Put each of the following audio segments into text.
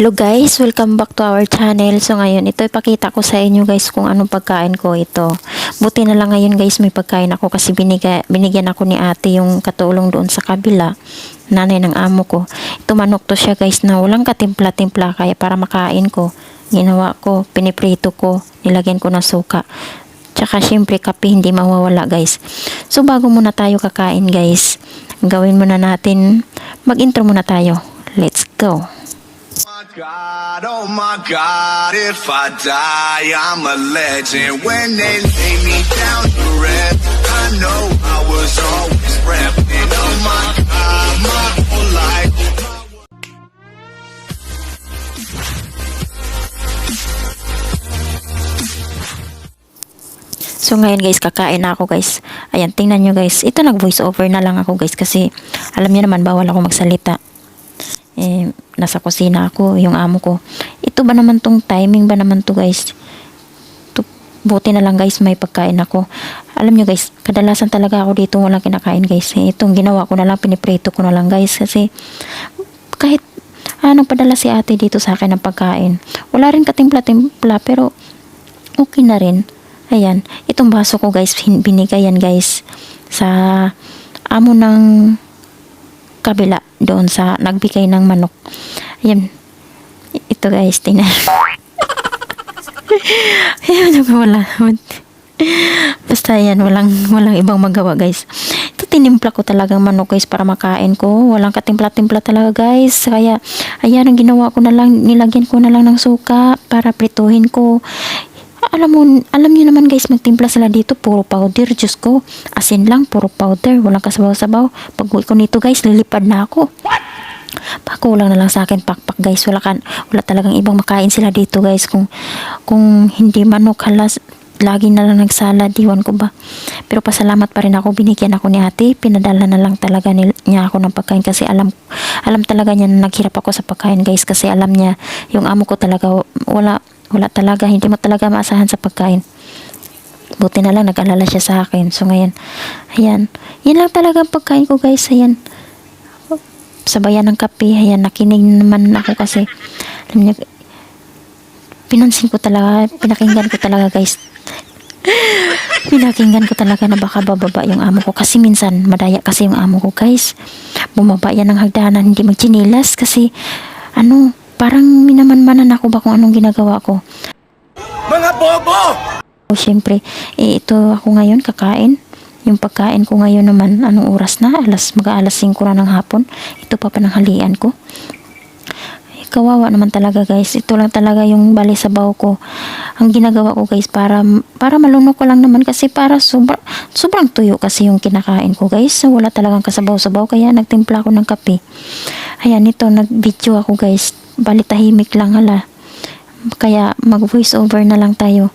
Hello guys, welcome back to our channel. So ngayon, ito ipakita ko sa inyo guys kung anong pagkain ko ito. Buti na lang ngayon guys may pagkain ako kasi biniga, binigyan ako ni ate yung katulong doon sa kabila. Nanay ng amo ko. Ito manok to siya guys na walang katimpla-timpla kaya para makain ko. Ginawa ko, piniprito ko, nilagyan ko ng suka. Tsaka syempre kape hindi mawawala guys. So bago muna tayo kakain guys, gawin muna natin, mag-intro muna tayo. Let's go! God, oh my God, if I die, I'm a legend. When they lay me down to rest, I know I was always repping. Oh my God, my whole life. So ngayon guys, kakain na ako guys. Ayan, tingnan nyo guys. Ito nag voice over na lang ako guys kasi alam niyo naman bawal ako magsalita. Eh, nasa kusina ako, yung amo ko. Ito ba naman tong timing ba naman to guys? To, buti na lang guys, may pagkain ako. Alam nyo guys, kadalasan talaga ako dito walang kinakain guys. Eh, itong ginawa ko na lang, piniprito ko na lang guys. Kasi kahit anong padala si ate dito sa akin ng pagkain. Wala rin katimpla-timpla pero okay na rin. Ayan, itong baso ko guys, binigay yan guys sa amo ng kabila doon sa nagbigay ng manok. Ayan, ito guys, tingnan. Ayan, wala. Basta yan, walang, walang ibang magawa guys. Ito tinimpla ko talagang manok guys para makain ko. Walang katimpla-timpla talaga guys. Kaya, ayan, ang ginawa ko na lang, nilagyan ko na lang ng suka para prituhin ko alam mo, alam niyo naman guys, magtimpla sila dito, puro powder, Diyos ko. Asin lang, puro powder, walang kasabaw-sabaw. Pag uwi ko nito guys, lilipad na ako. Pakulang na lang sa akin, pakpak guys. Wala, kan, wala talagang ibang makain sila dito guys. Kung, kung hindi manok, halas, lagi na lang nagsalad, iwan ko ba. Pero pasalamat pa rin ako, binigyan ako ni ate, pinadala na lang talaga niya ako ng pagkain kasi alam, alam talaga niya na naghirap ako sa pagkain guys kasi alam niya, yung amo ko talaga, wala, wala talaga, hindi mo talaga maasahan sa pagkain. Buti na lang nag-alala siya sa akin. So ngayon, ayan. Yan lang talaga ang pagkain ko guys. Ayan. Sabayan ng kape. Ayan, nakinig naman ako kasi alam niya, pinansin ko talaga, pinakinggan ko talaga guys. pinakinggan ko talaga na baka bababa yung amo ko kasi minsan madaya kasi yung amo ko guys. Bumaba yan ng hagdanan, hindi magchinilas kasi ano, parang minamanmanan ako ba kung anong ginagawa ko. Mga bobo! O, syempre, eh, ito ako ngayon kakain. Yung pagkain ko ngayon naman, anong oras na? Alas, mag-aalas 5 na ng hapon. Ito pa pananghalian ko. Kawawa naman talaga guys. Ito lang talaga yung bali sa baw ko. Ang ginagawa ko guys para para malunok ko lang naman kasi para sobra, sobrang tuyo kasi yung kinakain ko guys. So, wala talagang kasabaw-sabaw kaya nagtimpla ako ng kape. Ayan, ito nag-video ako guys. Bali tahimik lang hala. Kaya mag-voice over na lang tayo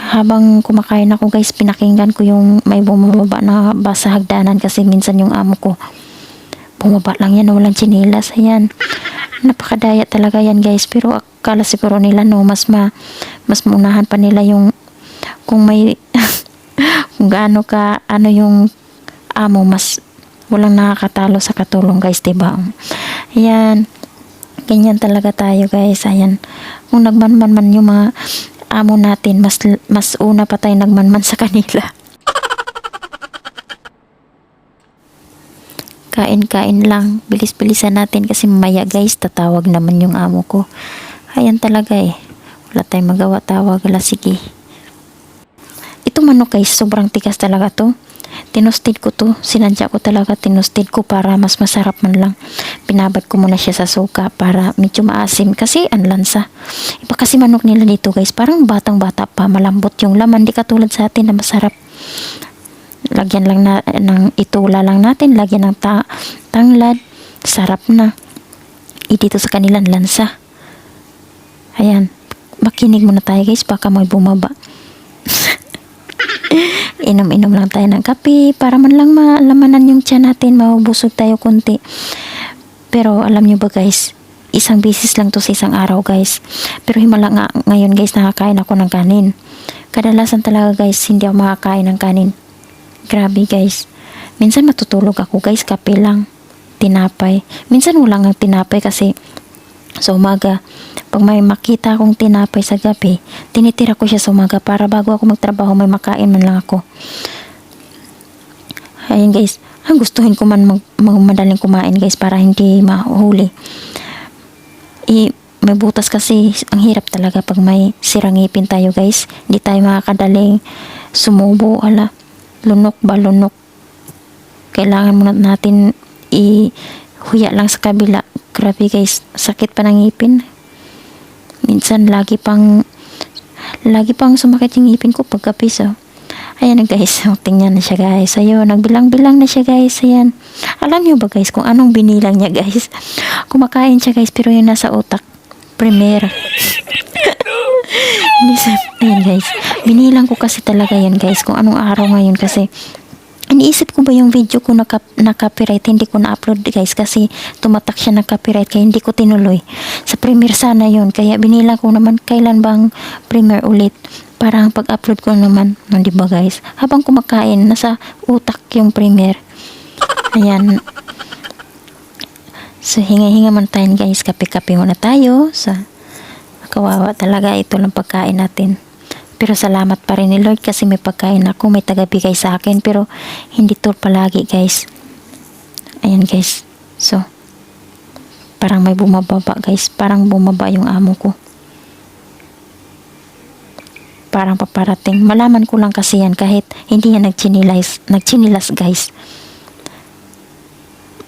habang kumakain ako guys, pinakinggan ko yung may bumababa na basa hagdanan kasi minsan yung amo ko bumaba lang yan, walang chinilas, ayan. Napakadaya talaga yan guys, pero akala siguro nila no, mas ma, mas maunahan pa nila yung kung may kung gaano ka, ano yung amo, mas walang nakakatalo sa katulong guys, diba? Ayan. Ganyan talaga tayo guys, ayan. Kung nagmanman man yung mga amo natin, mas mas una pa tayo nagmanman sa kanila. Kain-kain lang. Bilis-bilisan natin kasi mamaya guys, tatawag naman yung amo ko. Ayan talaga eh. Wala tayong magawa, tawag. Ala, sige. Ito manok guys, sobrang tigas talaga to. Tinusted ko to. Sinadya ko talaga tinusted ko para mas masarap man lang. Pinabad ko muna siya sa suka para medyo maasim kasi ang lansa. Iba kasi manok nila dito guys. Parang batang-bata pa. Malambot yung laman. Di katulad sa atin na masarap. Lagyan lang na, ng itula lang natin. Lagyan ng ta- tanglad. Sarap na. Eh, dito sa kanilang lansa. Ayan. Makinig muna tayo guys. Baka may bumaba. Inom-inom lang tayo ng kape para man lang malamanan yung tiyan natin, mabusog tayo konti. Pero alam nyo ba guys, isang bisis lang to sa isang araw guys. Pero himala nga ngayon guys, nakakain ako ng kanin. Kadalasan talaga guys, hindi ako makakain ng kanin. Grabe guys. Minsan matutulog ako guys, kape lang. Tinapay. Minsan wala nga tinapay kasi sa umaga. Pag may makita akong tinapay sa gabi, tinitira ko siya sa umaga para bago ako magtrabaho may makain man lang ako. Ayun guys, ang gustuhin ko man mag, madaling kumain guys para hindi mahuli. I, may butas kasi ang hirap talaga pag may sirang ngipin tayo guys. Hindi tayo makakadaling sumubo. Ala, lunok ba lunok. Kailangan muna natin i-huya lang sa kabila. Grabe guys, sakit pa ng ngipin. Minsan lagi pang lagi pang sumakit yung ngipin ko pagkapiso. Ayan na guys, tingnan na siya guys. Ayun, nagbilang-bilang na siya guys. Ayan. Alam niyo ba guys kung anong binilang niya guys? Kumakain siya guys pero yun nasa utak. Primera. Sa, ayan guys. Binilang ko kasi talaga yan guys kung anong araw ngayon kasi iniisip ko ba yung video ko na, na copyright hindi ko na-upload guys kasi tumatak siya ng copyright kaya hindi ko tinuloy. Sa premiere sana yun kaya binilang ko naman kailan bang premiere ulit para ang pag-upload ko naman no, di ba guys? Habang kumakain nasa utak yung premiere. Ayan. So hinga-hinga man tayo guys. Kape-kape muna tayo sa kawawa talaga ito lang pagkain natin pero salamat pa rin ni Lord kasi may pagkain ako, may tagabigay sa akin. Pero hindi to palagi guys. Ayan guys. So, parang may bumababa guys. Parang bumaba yung amo ko. Parang paparating. Malaman ko lang kasi yan kahit hindi yan nagchinilas, nagchinilas guys.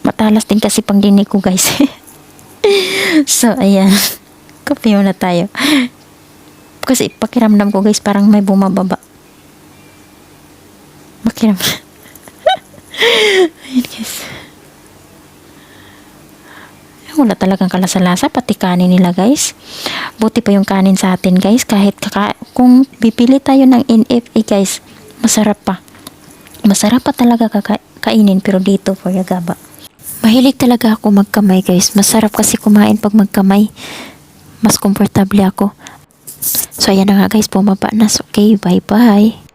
Matalas din kasi pang dinig ko guys. so, ayan. Kape muna tayo. Kasi pakiramdam ko guys, parang may bumababa. Pakiramdam. Ayan guys. Wala talagang kalasalasa, pati kanin nila guys. Buti pa yung kanin sa atin guys, kahit kaka kung bipili tayo ng NFA guys, masarap pa. Masarap pa talaga kaka- kainin pero dito for gaba. Mahilig talaga ako magkamay guys. Masarap kasi kumain pag magkamay. Mas komportable ako. So, ayan na nga guys, bumaba okay, bye-bye.